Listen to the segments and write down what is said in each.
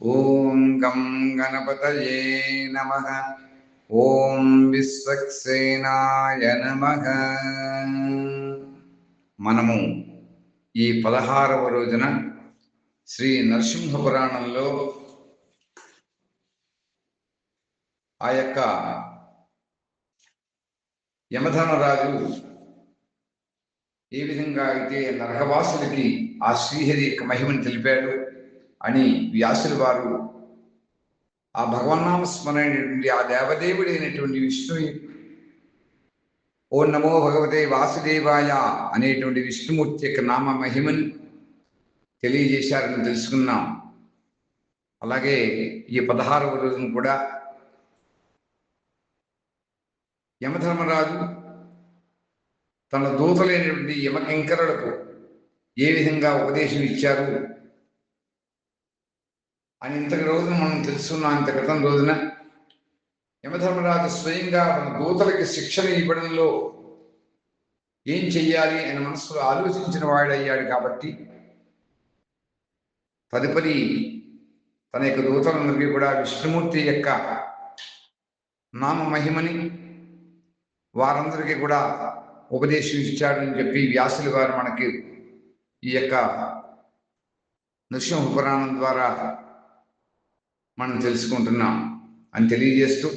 ఓం గం గణపతయే నమ ఓం విశ్వక్సేనాయ నమ మనము ఈ పదహారవ రోజున శ్రీ నరసింహ పురాణంలో ఆ యొక్క యమధనరాజు ఏ విధంగా అయితే నరకవాసులకి ఆ శ్రీహరి యొక్క మహిమను తెలిపాడు అని వ్యాసుల వారు ఆ భగవన్నామ స్మరణటువంటి ఆ దేవదేవుడైనటువంటి విష్ణువు ఓ నమో భగవతే వాసుదేవాయ అనేటువంటి విష్ణుమూర్తి యొక్క నామ మహిమని తెలియజేశారని తెలుసుకున్నాం. అలాగే ఈ పదహారవ రోజున కూడా యమధర్మరాజు తన దూతలైనటువంటి యమకింకరులకు ఏ విధంగా ఉపదేశం ఇచ్చారు? అని ఇంతకు రోజున మనం తెలుసుకున్నాం ఇంత క్రితం రోజున. యమధర్మరాజు స్వయంగా తన దూతలకి శిక్షణ ఇవ్వడంలో ఏం చెయ్యాలి అని మనసులో ఆలోచించిన వాడయ్యాడు కాబట్టి తదుపరి తన యొక్క దూతలందరికీ కూడా విష్ణుమూర్తి యొక్క నామ మహిమని వారందరికీ కూడా ఉపదేశం ఇచ్చాడని చెప్పి వ్యాసులు గారు మనకి ఈ యొక్క నృసింహ పురాణం ద్వారా మనం తెలుసుకుంటున్నాం అని తెలియజేస్తూ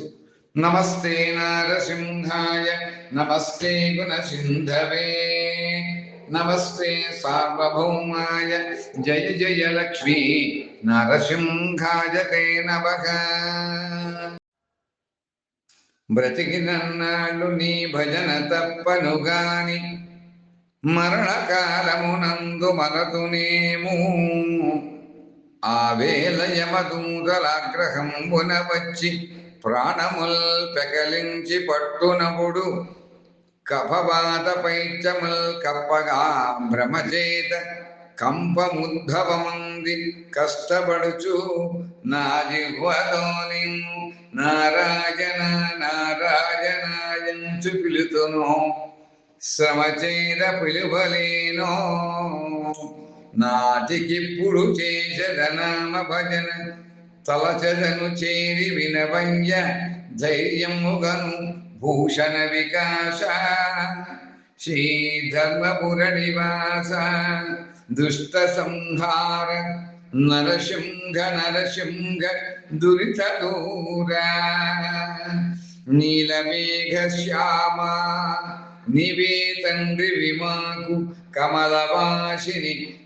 నమస్తే నారసింహాయ నమస్తే గుణసింధవే నమస్తే సార్వభౌమాయ జయ జయ లక్ష్మీ నరసింహాయ తే నమః. బ్రతికినన్నాళ్ళు నీ భజన తప్పను గాని మరణకాలమునందు మనతునేము ఆ వేల యమదూతలాగ్రహంబున వచ్చి ప్రాణముల్ పెకలించి పట్టునపుడు కఫవాత పైచముల్ కప్పగా భ్రమచేత కంపముద్భవమంది కష్టపడుచు నా జిహ్వలోని నారాయణ నారాయణాయంచు పిలుతును. శ్రమచేత పిలువలేనో నాటికిప్పుడు చేసదనామ భజన తలచదను చేరి వినవయ్య ధైర్యముగను భూషణ వికాస. శ్రీధర్మపుర నివాస. దుష్ట సంహార నరసింహ నరసింహ దురిత దూర. నీలమేఘ శ్యామ నివేతండ్రి విమాకు కమలవాసిని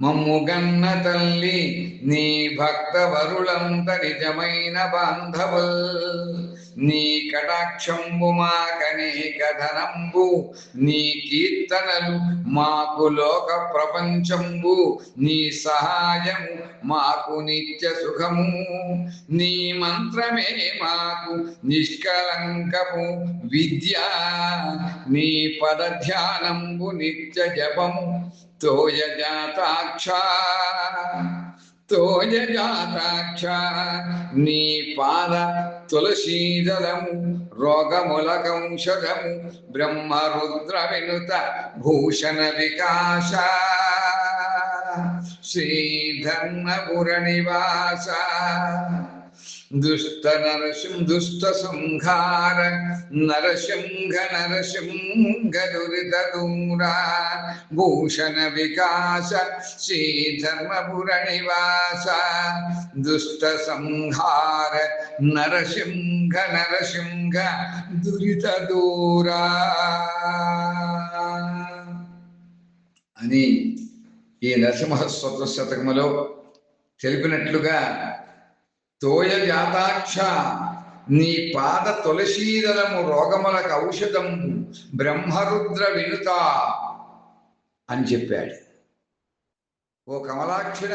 మమ్ముగన్న తల్లి నీ భక్త వరులంత నిజమైన బాంధవుల్. నీ కటాక్షంబు మాకనేక ధనంబు నీ కీర్తనలు మాకు లోక ప్రపంచంబు నీ సహాయము మాకు నిత్య సుఖము నీ మంత్రమే మాకు నిష్కలంకము విద్య నీ పద ధ్యానంబు నిత్య జపము తోయజాతాక్ష. జాతాక్ష నీ పాద తులసీదలము రోగములకంశదము బ్రహ్మరుద్ర వినుత భూషణ వికాస. శ్రీధర్మపుర నివాస. దుష్ట నరసింహ దుష్ట సంహార నరసింహ నరసింహ దురిత దూరా భూషణ వికాస శ్రీధర్మపుర నివాస దుష్ట సంహార నరసింహ నరసింహ దురిత దూరా అని ఈ నరసింహస్వత శతకములో తెలిపినట్లుగా తోయ జాతాక్ష నీ పాద తులసీదలము రోగములకు ఔషధము బ్రహ్మరుద్ర వినుత అని చెప్పాడు. ఓ కమలాక్షుడ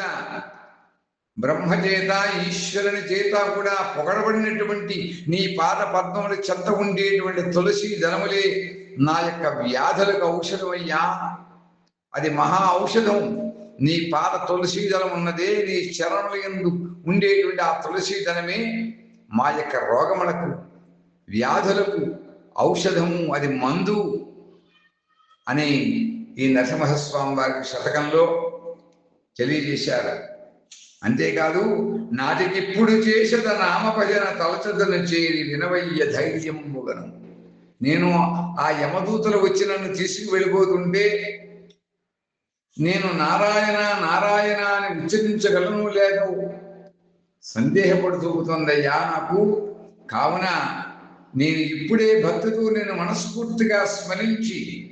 బ్రహ్మచేత ఈశ్వరుని చేత కూడా పొగడబడినటువంటి నీ పాద పద్మముల చెత్త ఉండేటువంటి తులసి దళములే నా యొక్క వ్యాధులకు ఔషధమయ్యా. అది మహా ఔషధం. నీ పాద తులసి దళం ఉన్నదే నీ చరణుల ఎందుకు ఉండేటువంటి ఆ తులసి మా యొక్క రోగములకు వ్యాధులకు ఔషధము అది మందు అని ఈ నరసింహస్వామి వారి శతకంలో తెలియజేశారు. అంతేకాదు నాటికిప్పుడు చేసద నామభజన తలచదను చేరి వినవయ్య ధైర్యంబుగను నేను ఆ యమదూతలు వచ్చి నన్ను తీసుకు వెళ్ళిపోతుంటే నేను నారాయణ నారాయణ అని ఉచ్చరించగలను లేదు. సందేహపడుతూతుందయ్యా నాకు. కావున నేను ఇప్పుడే భక్తితో నేను మనస్ఫూర్తిగా స్మరించి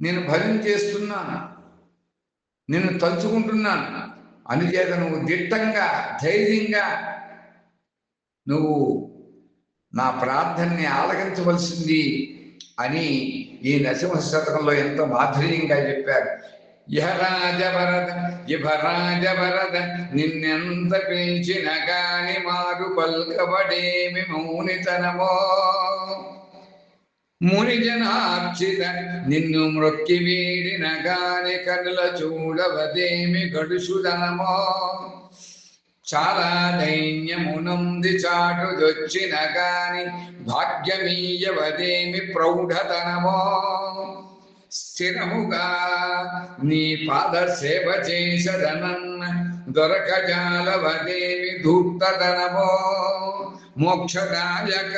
నేను భజన చేస్తున్నాను. నేను తలుచుకుంటున్నాను. అందుచేత నువ్వు దిట్టంగా ధైర్యంగా నువ్వు నా ప్రార్థనని ఆలకించవలసింది అని ఈ నరసింహ శతకంలో ఎంతో మాధుర్యంగా చెప్పారు. యహరాజ వరద వరద నిన్నెంత పెంచిన కాని మారు పల్కబడేమి మౌనితనమో. మునిజనార్చిత నిన్ను మ్రొక్కి వీడిన గాని కనుల చూడవదేమి గడుసుదనమో. చాలా దైన్యమునుంది చాటుదొచ్చిన గాని భాగ్యమీయవదేమి ప్రౌఢతనమో. స్థిరముగా నీ పాద సేవ చేసదనన్న దొరకజాలవదేమి ధూర్తదనమో మోక్షదాయక.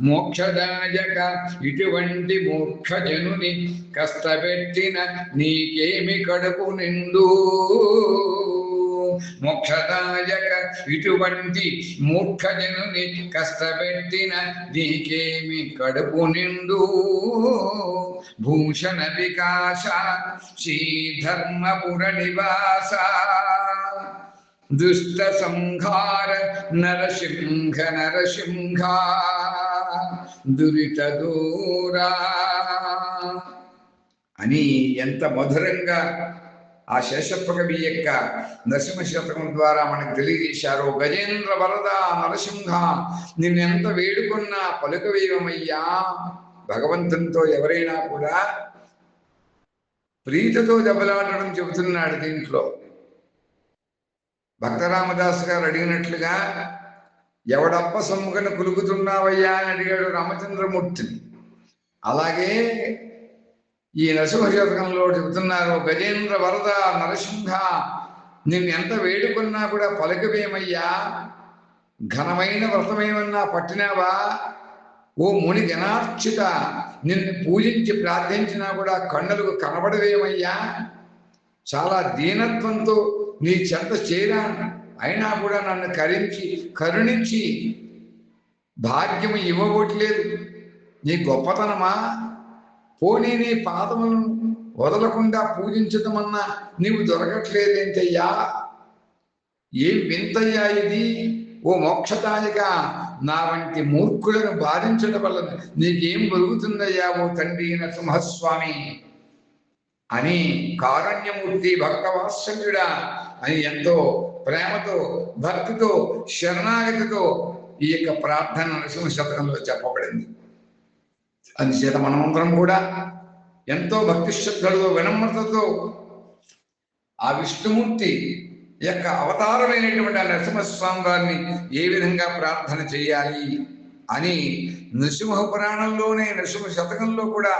మోక్షదాయక ఇటువంటి మోక్షజనుని కష్టపెట్టిన నీకేమి కడుపు నిండు? మోక్షదాయక ఇటువంటి మూర్ఖజనుని కష్టపెట్టిన నీకేమి కడుపు నిండు? భూషణ వికాస శ్రీధర్మపుర నివాస. దుష్ట సంహార నరసింహ నరసింహ. దురిత దూరా. అని ఎంత మధురంగా ఆ శేషప్ప యొక్క నరసింహ శతకం ద్వారా మనకు తెలియజేశారు. గజేంద్ర వరద నరసింహ నిన్నెంత వేడుకున్నా పలుకవేయమయ్యా భగవంతునితో ఎవరైనా కూడా ప్రీతితో దెబ్బలాడడం చెబుతున్నాడు దీంట్లో. భక్తరామదాస్ గారు అడిగినట్లుగా ఎవడప్ప సమ్ముఖను కులుకుతున్నావయ్యా అని అడిగాడు రామచంద్రమూర్తిని. అలాగే ఈ నరసింహ చెబుతున్నారు గజేంద్ర వరద నరసింహ నిన్ను ఎంత వేడుకున్నా కూడా పలకవేమయ్యా? ఘనమైన వ్రతమేమన్నా పట్టినావా? ఓ ముని జనార్చిత నిన్ను పూజించి ప్రార్థించినా కూడా కన్నులకు కనబడవేమయ్యా? చాలా దీనత్వంతో నీ చెంత చేరాను అయినా కూడా నన్ను కరించి కరుణించి భాగ్యము ఇవ్వబోట్లేదు. నీ గొప్పతనమా? పోనీ నీ పాదములను వదలకుండా పూజించటమన్నా నీవు దొరకట్లేదేంటయ్యా? ఏం వింతయ్యా ఇది ఓ మోక్షదాయక నా వంటి మూర్ఖులను బాధించడం వల్ల నీకేం దొరుకుతుందయ్యా ఓ తండ్రి నరసింహస్వామి అని కారణ్యమూర్తి భక్తవాత్సల్యుడా అని ఎంతో ప్రేమతో భక్తితో శరణాగతితో ఈ యొక్క ప్రార్థన నరసింహ శతకంలో చెప్పబడింది. అందుచేత మనమందరం కూడా ఎంతో భక్తి శ్రద్ధలతో వినమ్రతతో ఆ విష్ణుమూర్తి యొక్క అవతారమైనటువంటి ఆ నరసింహస్వామి వారిని ఏ విధంగా ప్రార్థన చేయాలి అని నృసింహ పురాణంలోనే నృసింహ శతకంలో కూడా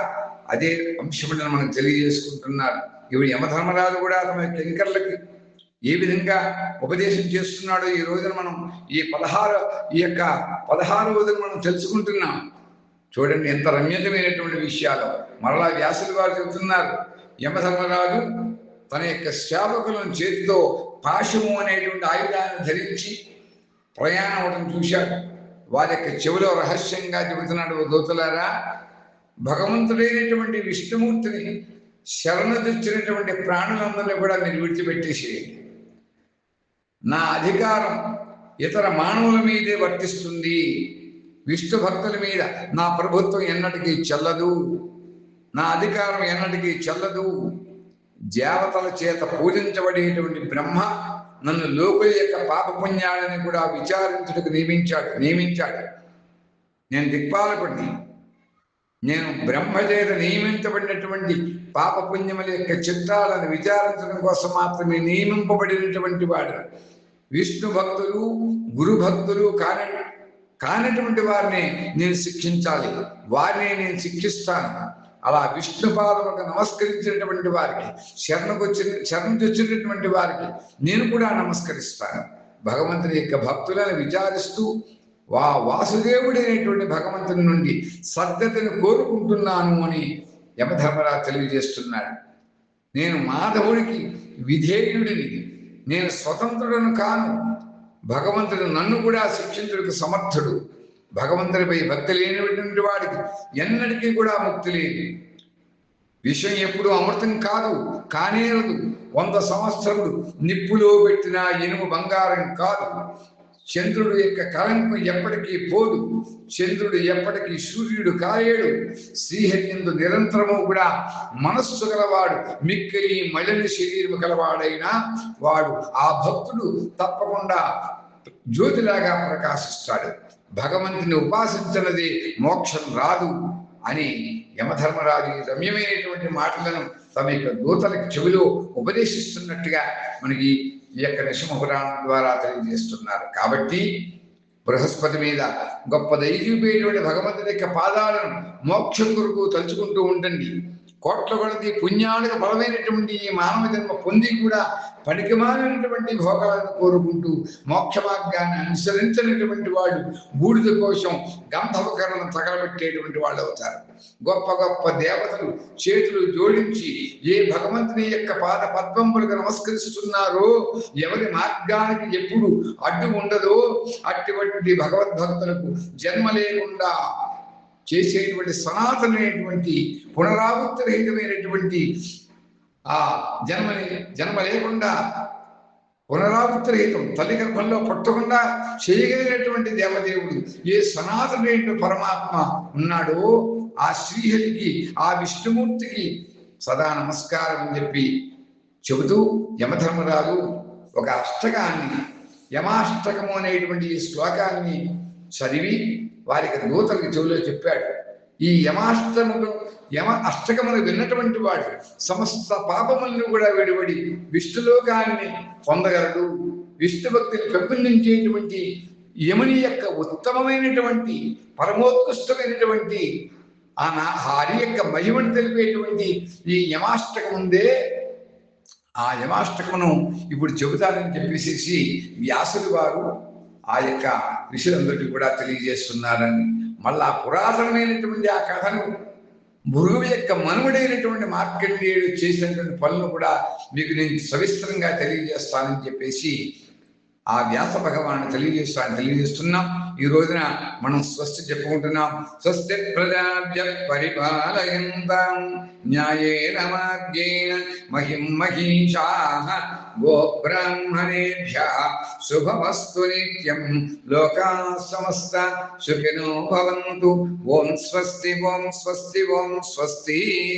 అదే అంశములను మనం తెలియజేసుకుంటున్నారు. ఇవి యమధర్మరాజు కూడా తమ కింకర్లకి ఏ విధంగా ఉపదేశం చేస్తున్నాడో ఈ రోజున మనం ఈ పదహారు ఈ యొక్క పదహారు రోజులు మనం తెలుసుకుంటున్నాం. చూడండి ఎంత రమ్యతమైనటువంటి విషయాలు. మరలా వ్యాసులు వారు చెబుతున్నారు యమధర్మరాజు తన యొక్క సేవకులను చేతితో పాశము అనేటువంటి ఆయుధాన్ని ధరించి ప్రయాణం అవడం చూశాడు. వారి యొక్క చెవిలో రహస్యంగా చెబుతున్నాడు దూతలారా భగవంతుడైనటువంటి విష్ణుమూర్తిని శరణు తెచ్చినటువంటి ప్రాణులందరినీ కూడా మీరు విడిచిపెట్టేసేయండి. నా అధికారం ఇతర మానవుల మీదే వర్తిస్తుంది. విష్ణు భక్తుల మీద నా ప్రభుత్వం ఎన్నటికీ చెల్లదు నా అధికారం ఎన్నటికీ చెల్లదు. దేవతల చేత పూజించబడేటువంటి బ్రహ్మ నన్ను లోకుల యొక్క పాపపుణ్యాలని కూడా విచారించుటకు నియమించాడు నియమించాడు. నేను దిక్పాలకుడిని. నేను బ్రహ్మ చేత నియమించబడినటువంటి పాపపుణ్యముల యొక్క చిత్రాలను విచారించడం కోసం మాత్రమే నియమింపబడినటువంటి వాడు. విష్ణు భక్తులు గురు భక్తులు కాని కానటువంటి వారిని నేను శిక్షించాలి వారిని నేను శిక్షిస్తాను. అలా విష్ణు పాదములకు నమస్కరించినటువంటి వారికి శరణకొచ్చిన శరణు తెచ్చినటువంటి వారికి నేను కూడా నమస్కరిస్తాను. భగవంతుని యొక్క భక్తులను విచారిస్తూ వా వాసుదేవుడైనటువంటి భగవంతుని నుండి సద్గతిని కోరుకుంటున్నాను అని యమధర్మరాజు తెలియజేస్తున్నాడు. నేను మాధవుడికి విధేయుడిని నేను స్వతంత్రుడను కాను భగవంతుడు నన్ను కూడా శిక్షించుడికి సమర్థుడు. భగవంతుడిపై భక్తి లేనిటువంటి వాడికి ఎన్నటికీ కూడా ముక్తి లేదు. విషయం ఎప్పుడు అమృతం కాదు కానేరదు వంద సంవత్సరములు నిప్పులో పెట్టిన ఇనుము బంగారం కాదు. చంద్రుడు యొక్క కళంకం ఎప్పటికీ పోదు. చంద్రుడు ఎప్పటికీ సూర్యుడు కాలేడు. శ్రీహరియందు నిరంతరము కూడా మనస్సు గలవాడు మిక్కిలి మళ్ళని శరీరము గలవాడైనా వాడు ఆ భక్తుడు తప్పకుండా జ్యోతిలాగా ప్రకాశిస్తాడు. భగవంతుని ఉపాసించినది మోక్షం రాదు అని యమధర్మరాజు రమ్యమైనటువంటి మాటలను తమ యొక్క దూతల చెవిలో ఉపదేశిస్తున్నట్టుగా మనకి ఈ యొక్క నృసింహ పురాణం ద్వారా తెలియజేస్తున్నారు కాబట్టి బృహస్పతి మీద గొప్ప దైవీపేటువంటి భగవంతుని యొక్క పాదాలను మోక్షం కొరకు తలుచుకుంటూ ఉండండి. కోట్ల కొలది పుణ్యానికి బలమైనటువంటి ఈ మానవ జన్మ పొంది కూడా పనికిమాలినటువంటి భోగాలను కోరుకుంటూ మోక్ష మార్గాన్ని అనుసరించినటువంటి వాళ్ళు బూడిద కోసం గంధవకరణను తగలబెట్టేటువంటి వాళ్ళు అవుతారు. గొప్ప గొప్ప దేవతలు చేతులు జోడించి ఏ భగవంతుని యొక్క పాద పద్మములకు నమస్కరిస్తున్నారో ఎవరి మార్గానికి ఎప్పుడు అడ్డు ఉండదో అటువంటి భగవద్భక్తులకు జన్మ లేకుండా చేసేటువంటి సనాతనమైనటువంటి పునరావృత్తి రహితమైనటువంటి ఆ జన్మ జన్మ లేకుండా పునరావృత్తి రహితం తల్లి గర్భంలో పుట్టకుండా చేయగలిగినటువంటి దేవదేవుడు ఏ సనాతనమైన పరమాత్మ ఉన్నాడో ఆ శ్రీహరికి ఆ విష్ణుమూర్తికి సదా నమస్కారం అని చెప్పి చెబుతూ యమధర్మరాజు ఒక అష్టకాన్ని యమాష్టకము అనేటువంటి ఈ శ్లోకాన్ని చదివి వారికి దూతలకు చెవిలో చెప్పాడు. ఈ యమాష్టములు యమ అష్టకములు విన్నటువంటి వాడు సమస్త పాపములను కూడా విడిపడి విష్ణులోకాన్ని పొందగలడు. విష్ణు భక్తిని పెంపొందించేటువంటి యముని యొక్క ఉత్తమమైనటువంటి పరమోత్కృష్టమైనటువంటి ఆ నా హరి యొక్క మహిమను తెలిపేటువంటి ఈ యమాష్టకం ఉందే. ఆ యమాష్టకమును ఇప్పుడు చెబుతానని చెప్పేసి వ్యాసులు వారు ఆ యొక్క ఋషులందరికీ కూడా తెలియజేస్తున్నారని. మళ్ళా పురాతనమైనటువంటి ఆ కథను భృగువు యొక్క మనువుడైనటువంటి మార్కండేయుడు చేసినటువంటి పనులు కూడా మీకు నేను సవిస్తరంగా తెలియజేస్తానని చెప్పేసి ఆ వ్యాస భగవాను తెలియజేస్తాను తెలియజేస్తున్నాం. ఈ రోజున మనం స్వస్తి చెప్పుకుంటున్నాం. స్వస్తి ప్రజాభ్య పరిపాలయంతాం. న్యాయేన మార్గేణ మహిం మహిషా గోబ్రాహ్మణేభ్య. శుభమస్తు నిత్యం. లోకా సమస్త సుఖినో భవంతు. ఓం స్వస్తి ఓం స్వస్తి ఓం స్వస్తి.